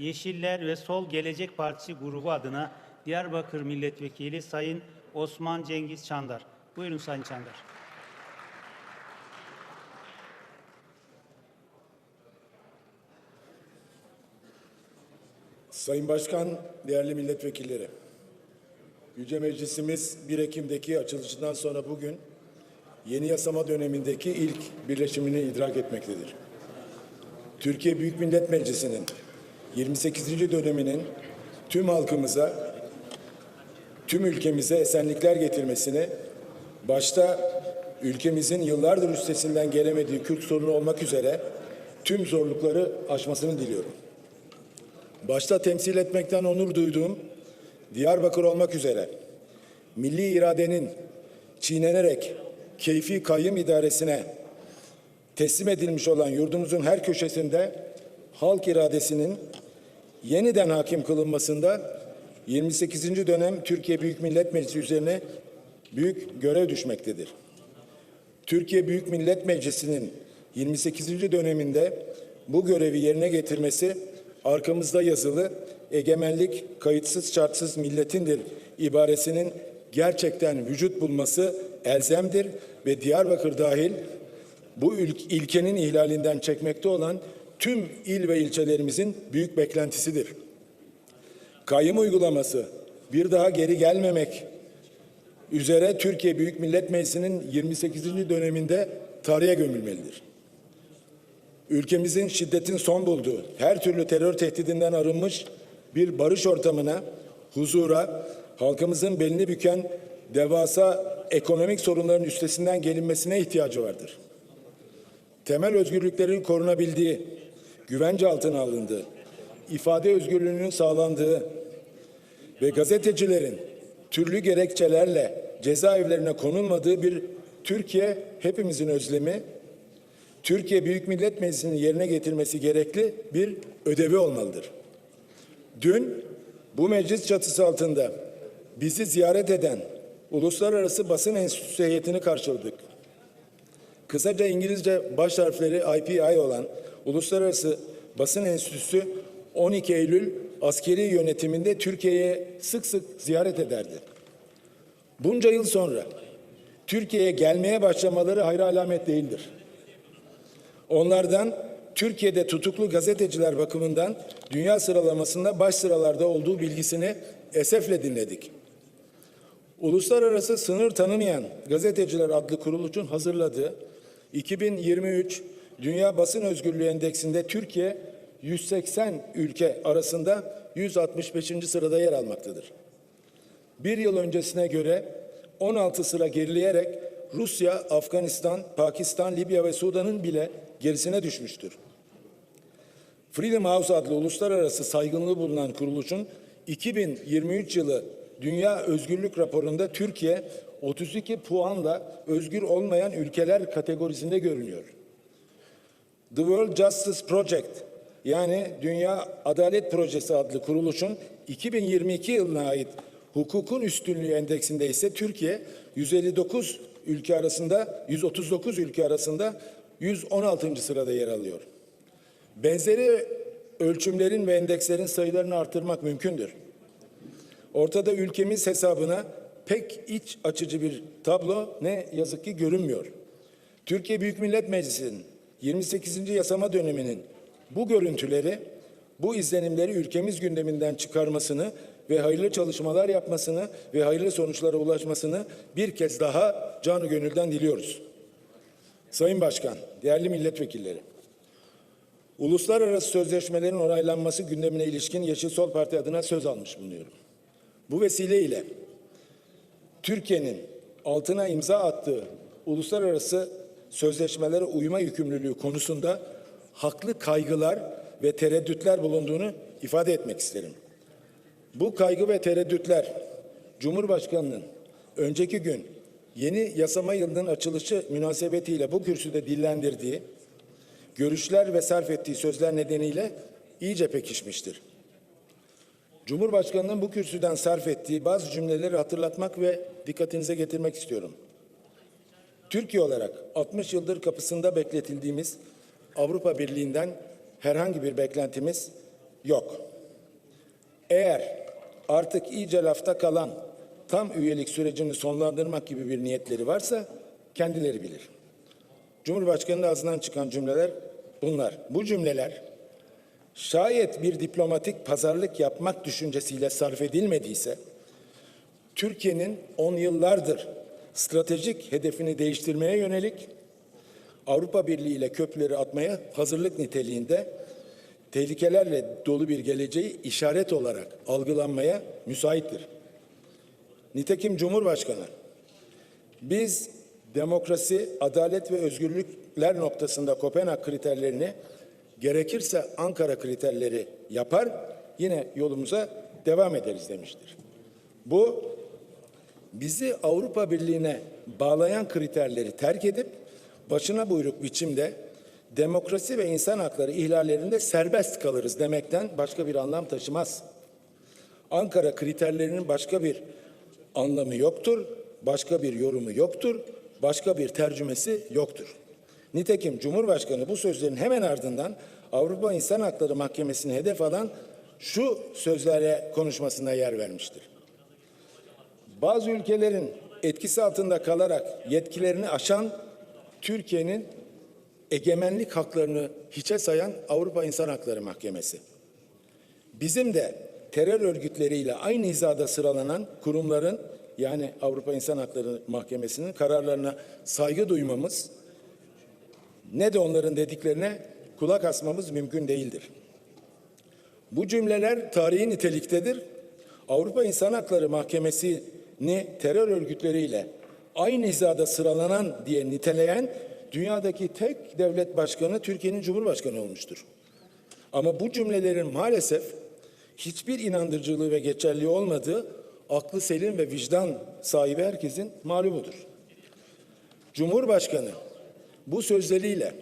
Yeşiller ve Sol Gelecek Partisi grubu adına Diyarbakır Milletvekili Sayın Osman Cengiz Çandar. Buyurun Sayın Çandar. Sayın Başkan, değerli milletvekilleri. Yüce Meclisimiz 1 Ekim'deki açılışından sonra bugün yeni yasama dönemindeki ilk birleşimini idrak etmektedir. Türkiye Büyük Millet Meclisi'nin 28. döneminin tüm halkımıza, tüm ülkemize esenlikler getirmesini, başta ülkemizin yıllardır üstesinden gelemediği Kürt sorunu olmak üzere tüm zorlukları aşmasını diliyorum. Başta temsil etmekten onur duyduğum Diyarbakır olmak üzere milli iradenin çiğnenerek keyfi kayyım idaresine teslim edilmiş olan yurdumuzun her köşesinde halk iradesinin yeniden hakim kılınmasında 28. dönem Türkiye Büyük Millet Meclisi üzerine büyük görev düşmektedir. Türkiye Büyük Millet Meclisi'nin 28. döneminde bu görevi yerine getirmesi arkamızda yazılı egemenlik kayıtsız şartsız milletindir ibaresinin gerçekten vücut bulması elzemdir ve Diyarbakır dahil bu ül- ilkenin ihlalinden çekmekte olan tüm il ve ilçelerimizin büyük beklentisidir. Kayyım uygulaması bir daha geri gelmemek üzere Türkiye Büyük Millet Meclisi'nin 28. döneminde tarihe gömülmelidir. Ülkemizin şiddetin son bulduğu, her türlü terör tehdidinden arınmış bir barış ortamına, huzura, halkımızın belini büken devasa ekonomik sorunların üstesinden gelinmesine ihtiyacı vardır. Temel özgürlüklerin korunabildiği, güvence altına alındığı, ifade özgürlüğünün sağlandığı ve gazetecilerin türlü gerekçelerle cezaevlerine konulmadığı bir Türkiye hepimizin özlemi, Türkiye Büyük Millet Meclisi'nin yerine getirmesi gerekli bir ödevi olmalıdır. Dün bu meclis çatısı altında bizi ziyaret eden Uluslararası Basın Enstitüsü heyetini karşıladık. Kısaca İngilizce baş harfleri IPI olan Uluslararası Basın Enstitüsü 12 Eylül askeri yönetiminde Türkiye'ye sık sık ziyaret ederdi. Bunca yıl sonra Türkiye'ye gelmeye başlamaları hayra alamet değildir. Onlardan Türkiye'de tutuklu gazeteciler bakımından dünya sıralamasında baş sıralarda olduğu bilgisini esefle dinledik. Uluslararası Sınır Tanımayan Gazeteciler adlı kuruluşun hazırladığı 2023 Dünya Basın Özgürlüğü Endeksinde Türkiye 180 ülke arasında 165. sırada yer almaktadır. Bir yıl öncesine göre 16 sıra gerileyerek Rusya, Afganistan, Pakistan, Libya ve Sudan'ın bile gerisine düşmüştür. Freedom House adlı uluslararası saygınlığı bulunan kuruluşun 2023 yılı Dünya Özgürlük raporunda Türkiye 32 puanla özgür olmayan ülkeler kategorisinde görünüyor. The World Justice Project yani Dünya Adalet Projesi adlı kuruluşun 2022 yılına ait hukukun üstünlüğü endeksinde ise Türkiye 159 ülke arasında 139 ülke arasında 116. sırada yer alıyor. Benzeri ölçümlerin ve endekslerin sayılarını artırmak mümkündür. Ortada ülkemiz hesabına pek iç açıcı bir tablo ne yazık ki görünmüyor. Türkiye Büyük Millet Meclisi'nin 28. yasama döneminin bu görüntüleri, bu izlenimleri ülkemiz gündeminden çıkarmasını ve hayırlı çalışmalar yapmasını ve hayırlı sonuçlara ulaşmasını bir kez daha canı gönülden diliyoruz. Sayın Başkan, değerli milletvekilleri, uluslararası sözleşmelerin onaylanması gündemine ilişkin Yeşil Sol Parti adına söz almış bulunuyorum. Bu vesileyle Türkiye'nin altına imza attığı uluslararası sözleşmelere uyma yükümlülüğü konusunda haklı kaygılar ve tereddütler bulunduğunu ifade etmek isterim. Bu kaygı ve tereddütler Cumhurbaşkanı'nın önceki gün yeni yasama yılının açılışı münasebetiyle bu kürsüde dillendirdiği görüşler ve sarf ettiği sözler nedeniyle iyice pekişmiştir. Cumhurbaşkanının bu kürsüden sarf ettiği bazı cümleleri hatırlatmak ve dikkatinize getirmek istiyorum. Türkiye olarak 60 yıldır kapısında bekletildiğimiz Avrupa Birliği'nden herhangi bir beklentimiz Yok. Eğer artık iyice lafta kalan tam üyelik sürecini sonlandırmak gibi bir niyetleri varsa kendileri bilir. Cumhurbaşkanının ağzından çıkan cümleler bunlar. Bu cümleler şayet bir diplomatik pazarlık yapmak düşüncesiyle sarf edilmediyse Türkiye'nin on yıllardır stratejik hedefini değiştirmeye yönelik Avrupa Birliği ile köprüleri atmaya hazırlık niteliğinde tehlikelerle dolu bir geleceği işaret olarak algılanmaya müsaittir. Nitekim Cumhurbaşkanı biz demokrasi, adalet ve özgürlükler noktasında Kopenhag kriterlerini gerekirse Ankara kriterleri yapar, yine yolumuza devam ederiz demiştir. Bu bizi Avrupa Birliği'ne bağlayan kriterleri terk edip başına buyruk biçimde demokrasi ve insan hakları ihlallerinde serbest kalırız demekten başka bir anlam taşımaz. Ankara kriterlerinin başka bir anlamı yoktur, başka bir yorumu yoktur, başka bir tercümesi yoktur. Nitekim Cumhurbaşkanı bu sözlerin hemen ardından Avrupa İnsan Hakları Mahkemesi'ni hedef alan şu sözlere konuşmasına yer vermiştir. Bazı ülkelerin etkisi altında kalarak yetkilerini aşan Türkiye'nin egemenlik haklarını hiçe sayan Avrupa İnsan Hakları Mahkemesi. Bizim de terör örgütleriyle aynı hizada sıralanan kurumların yani Avrupa İnsan Hakları Mahkemesi'nin kararlarına saygı duymamız ne de onların dediklerine kulak asmamız mümkün değildir. Bu cümleler tarihi niteliktedir. Avrupa İnsan Hakları Mahkemesi'ni terör örgütleriyle aynı hizada sıralanan diye niteleyen dünyadaki tek devlet başkanı Türkiye'nin Cumhurbaşkanı olmuştur. Ama bu cümlelerin maalesef hiçbir inandırıcılığı ve geçerliği olmadığı aklı selim ve vicdan sahibi herkesin malumudur. Cumhurbaşkanı bu sözleriyle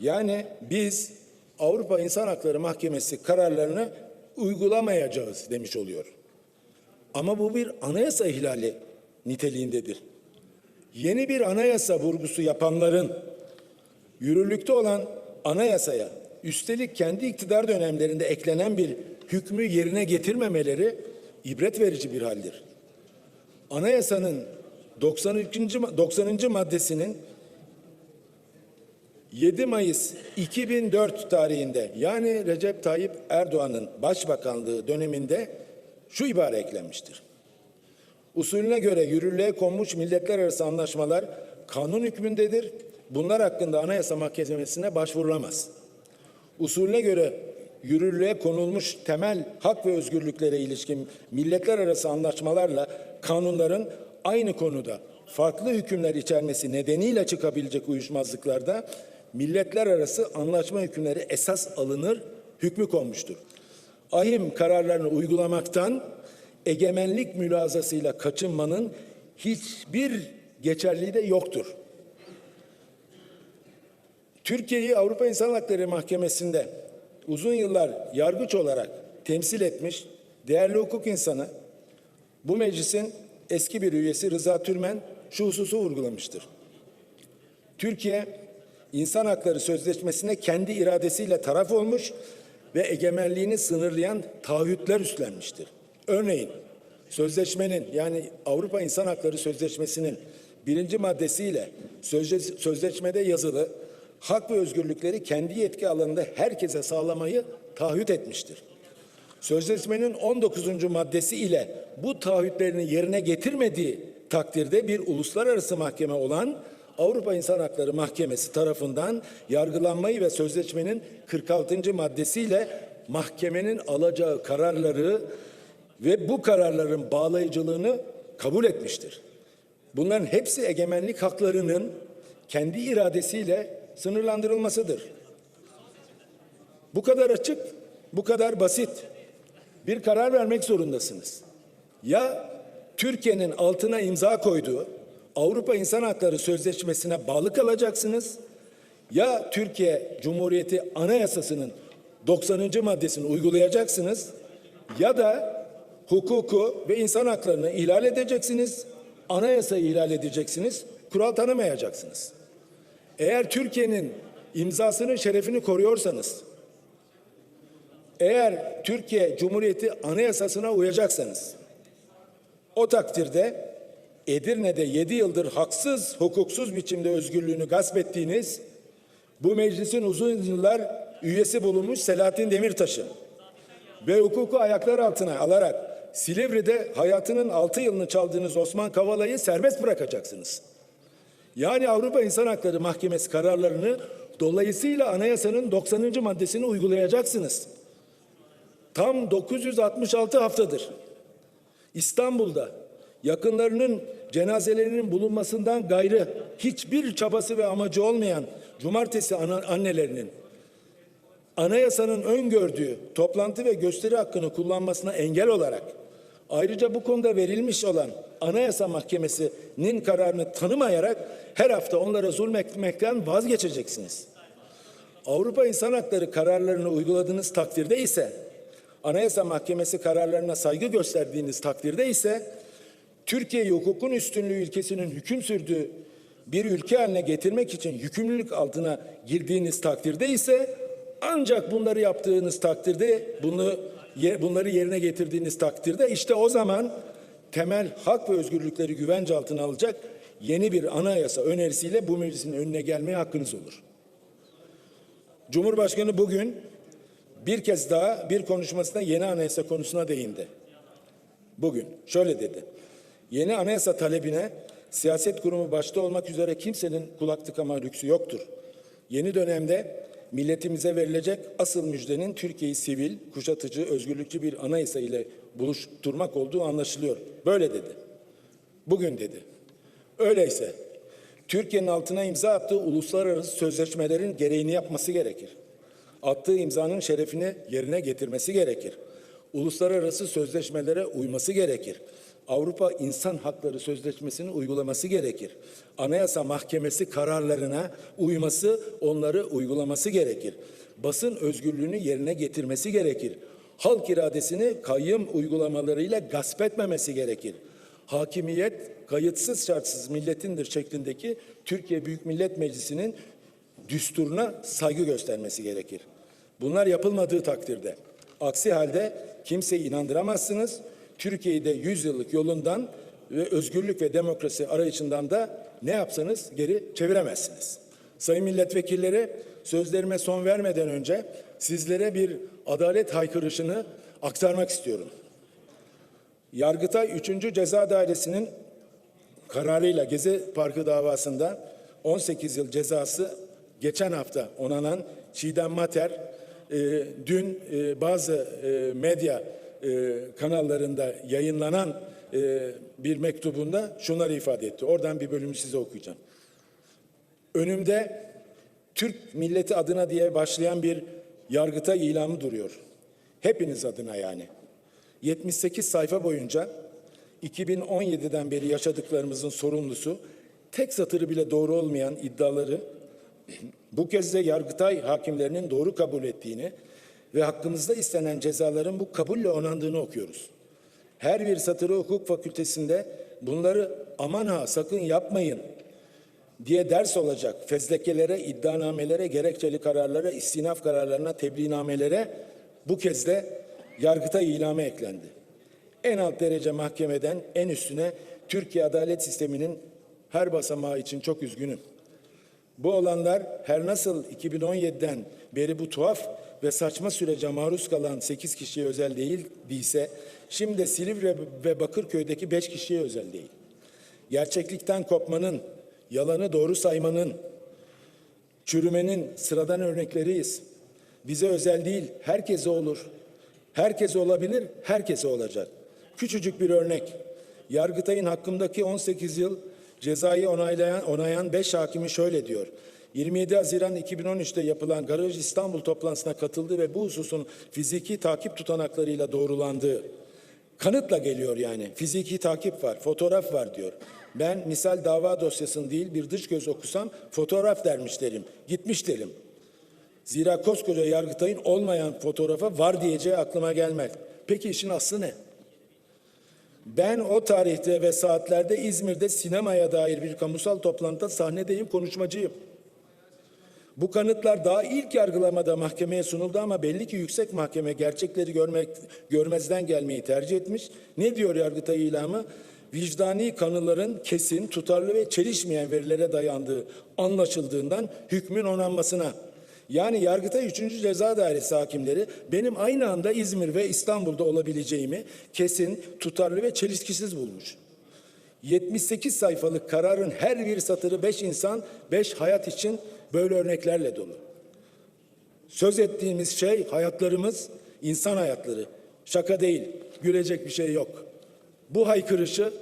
yani biz Avrupa İnsan Hakları Mahkemesi kararlarını uygulamayacağız demiş oluyor. Ama bu bir anayasa ihlali niteliğindedir. Yeni bir anayasa vurgusu yapanların yürürlükte olan anayasaya üstelik kendi iktidar dönemlerinde eklenen bir hükmü yerine getirmemeleri ibret verici bir haldir. Anayasanın 92. ma- 90. maddesinin 7 Mayıs 2004 tarihinde yani Recep Tayyip Erdoğan'ın başbakanlığı döneminde şu ibare eklenmiştir. Usulüne göre yürürlüğe konmuş milletler arası anlaşmalar kanun hükmündedir. Bunlar hakkında Anayasa Mahkemesi'ne başvurulamaz. Usulüne göre yürürlüğe konulmuş temel hak ve özgürlüklere ilişkin milletler arası anlaşmalarla kanunların aynı konuda farklı hükümler içermesi nedeniyle çıkabilecek uyuşmazlıklarda milletler arası anlaşma hükümleri esas alınır, hükmü konmuştur. Ahim kararlarını uygulamaktan egemenlik mülazasıyla kaçınmanın hiçbir geçerliği de yoktur. Türkiye'yi Avrupa İnsan Hakları Mahkemesi'nde uzun yıllar yargıç olarak temsil etmiş değerli hukuk insanı bu meclisin eski bir üyesi Rıza Türmen şu hususu vurgulamıştır. Türkiye İnsan Hakları Sözleşmesi'ne kendi iradesiyle taraf olmuş ve egemenliğini sınırlayan taahhütler üstlenmiştir. Örneğin sözleşmenin yani Avrupa İnsan Hakları Sözleşmesi'nin birinci maddesiyle sözle- sözleşmede yazılı hak ve özgürlükleri kendi yetki alanında herkese sağlamayı taahhüt etmiştir. Sözleşmenin 19. maddesi ile bu taahhütlerini yerine getirmediği takdirde bir uluslararası mahkeme olan Avrupa İnsan Hakları Mahkemesi tarafından yargılanmayı ve sözleşmenin 46. maddesiyle mahkemenin alacağı kararları ve bu kararların bağlayıcılığını kabul etmiştir. Bunların hepsi egemenlik haklarının kendi iradesiyle sınırlandırılmasıdır. Bu kadar açık, bu kadar basit. Bir karar vermek zorundasınız. Ya Türkiye'nin altına imza koyduğu Avrupa İnsan Hakları Sözleşmesi'ne bağlı kalacaksınız. Ya Türkiye Cumhuriyeti Anayasası'nın 90. maddesini uygulayacaksınız ya da hukuku ve insan haklarını ihlal edeceksiniz, anayasayı ihlal edeceksiniz, kural tanımayacaksınız. Eğer Türkiye'nin imzasının şerefini koruyorsanız, Eğer Türkiye Cumhuriyeti anayasasına uyacaksanız o takdirde Edirne'de 7 yıldır haksız, hukuksuz biçimde özgürlüğünü gasp ettiğiniz bu meclisin uzun yıllar üyesi bulunmuş Selahattin Demirtaş'ı ve hukuku ayaklar altına alarak Silivri'de hayatının 6 yılını çaldığınız Osman Kavala'yı serbest bırakacaksınız. Yani Avrupa İnsan Hakları Mahkemesi kararlarını dolayısıyla anayasanın 90. maddesini uygulayacaksınız. Tam 966 haftadır İstanbul'da yakınlarının cenazelerinin bulunmasından gayrı hiçbir çabası ve amacı olmayan cumartesi annelerinin anayasanın öngördüğü toplantı ve gösteri hakkını kullanmasına engel olarak ayrıca bu konuda verilmiş olan Anayasa Mahkemesi'nin kararını tanımayarak her hafta onlara zulmetmekten vazgeçeceksiniz. Avrupa İnsan Hakları kararlarını uyguladığınız takdirde ise Anayasa Mahkemesi kararlarına saygı gösterdiğiniz takdirde ise Türkiye'yi hukukun üstünlüğü ilkesinin hüküm sürdüğü bir ülke haline getirmek için yükümlülük altına girdiğiniz takdirde ise ancak bunları yaptığınız takdirde bunu bunları yerine getirdiğiniz takdirde işte o zaman temel hak ve özgürlükleri güvence altına alacak yeni bir anayasa önerisiyle bu meclisin önüne gelmeye hakkınız olur. Cumhurbaşkanı bugün bir kez daha bir konuşmasında yeni anayasa konusuna değindi. Bugün şöyle dedi. Yeni anayasa talebine siyaset kurumu başta olmak üzere kimsenin kulak tıkama lüksü yoktur. Yeni dönemde milletimize verilecek asıl müjdenin Türkiye'yi sivil, kuşatıcı, özgürlükçü bir anayasa ile buluşturmak olduğu anlaşılıyor. Böyle dedi. Bugün dedi. Öyleyse Türkiye'nin altına imza attığı uluslararası sözleşmelerin gereğini yapması gerekir. Attığı imzanın şerefini yerine getirmesi gerekir. Uluslararası sözleşmelere uyması gerekir. Avrupa İnsan Hakları Sözleşmesi'ni uygulaması gerekir. Anayasa Mahkemesi kararlarına uyması, onları uygulaması gerekir. Basın özgürlüğünü yerine getirmesi gerekir. Halk iradesini kayyım uygulamalarıyla gasp etmemesi gerekir. Hakimiyet kayıtsız şartsız milletindir şeklindeki Türkiye Büyük Millet Meclisi'nin düsturuna saygı göstermesi gerekir. Bunlar yapılmadığı takdirde aksi halde kimseyi inandıramazsınız. Türkiye'yi de 100 yıllık yolundan ve özgürlük ve demokrasi arayışından da ne yapsanız geri çeviremezsiniz. Sayın milletvekilleri sözlerime son vermeden önce sizlere bir adalet haykırışını aktarmak istiyorum. Yargıtay 3. Ceza Dairesi'nin kararıyla Gezi Parkı davasında 18 yıl cezası geçen hafta onanan Çiğdem Mater e, dün e, bazı e, medya e, kanallarında yayınlanan e, bir mektubunda şunları ifade etti. Oradan bir bölümü size okuyacağım. Önümde Türk milleti adına diye başlayan bir yargıtay ilanı duruyor. Hepiniz adına yani. 78 sayfa boyunca 2017'den beri yaşadıklarımızın sorumlusu tek satırı bile doğru olmayan iddiaları bu kez de Yargıtay hakimlerinin doğru kabul ettiğini ve hakkımızda istenen cezaların bu kabulle onandığını okuyoruz. Her bir satırı hukuk fakültesinde bunları aman ha sakın yapmayın diye ders olacak fezlekelere, iddianamelere, gerekçeli kararlara, istinaf kararlarına, tebliğnamelere bu kez de Yargıtay ilamı eklendi. En alt derece mahkemeden en üstüne Türkiye adalet sisteminin her basamağı için çok üzgünüm. Bu olanlar her nasıl 2017'den beri bu tuhaf ve saçma sürece maruz kalan 8 kişiye özel değildiyse, şimdi de Silivri ve Bakırköy'deki 5 kişiye özel değil. Gerçeklikten kopmanın, yalanı doğru saymanın, çürümenin sıradan örnekleriyiz. Bize özel değil, herkese olur. Herkese olabilir, herkese olacak. Küçücük bir örnek. Yargıtay'ın hakkımdaki 18 yıl cezayı onaylayan, onayan 5 hakimi şöyle diyor. 27 Haziran 2013'te yapılan Garaj İstanbul toplantısına katıldı ve bu hususun fiziki takip tutanaklarıyla doğrulandığı kanıtla geliyor yani. Fiziki takip var, fotoğraf var diyor. Ben misal dava dosyasını değil bir dış göz okusam fotoğraf dermiş derim. Gitmiş derim. Zira koskoca Yargıtay'ın olmayan fotoğrafa var diyeceği aklıma gelmez. Peki işin aslı ne? Ben o tarihte ve saatlerde İzmir'de sinemaya dair bir kamusal toplantıda sahnedeyim, konuşmacıyım. Bu kanıtlar daha ilk yargılamada mahkemeye sunuldu ama belli ki yüksek mahkeme gerçekleri görmek, görmezden gelmeyi tercih etmiş. Ne diyor Yargıtay ilamı? Vicdani kanıların kesin, tutarlı ve çelişmeyen verilere dayandığı anlaşıldığından hükmün onanmasına yani Yargıtay 3. Ceza Dairesi hakimleri benim aynı anda İzmir ve İstanbul'da olabileceğimi kesin, tutarlı ve çelişkisiz bulmuş. 78 sayfalık kararın her bir satırı 5 insan, 5 hayat için böyle örneklerle dolu. Söz ettiğimiz şey hayatlarımız, insan hayatları. Şaka değil, gülecek bir şey yok. Bu haykırışı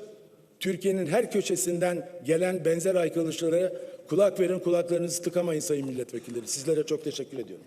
Türkiye'nin her köşesinden gelen benzer haykırışlara kulak verin, kulaklarınızı tıkamayın sayın milletvekilleri. Sizlere çok teşekkür ediyorum.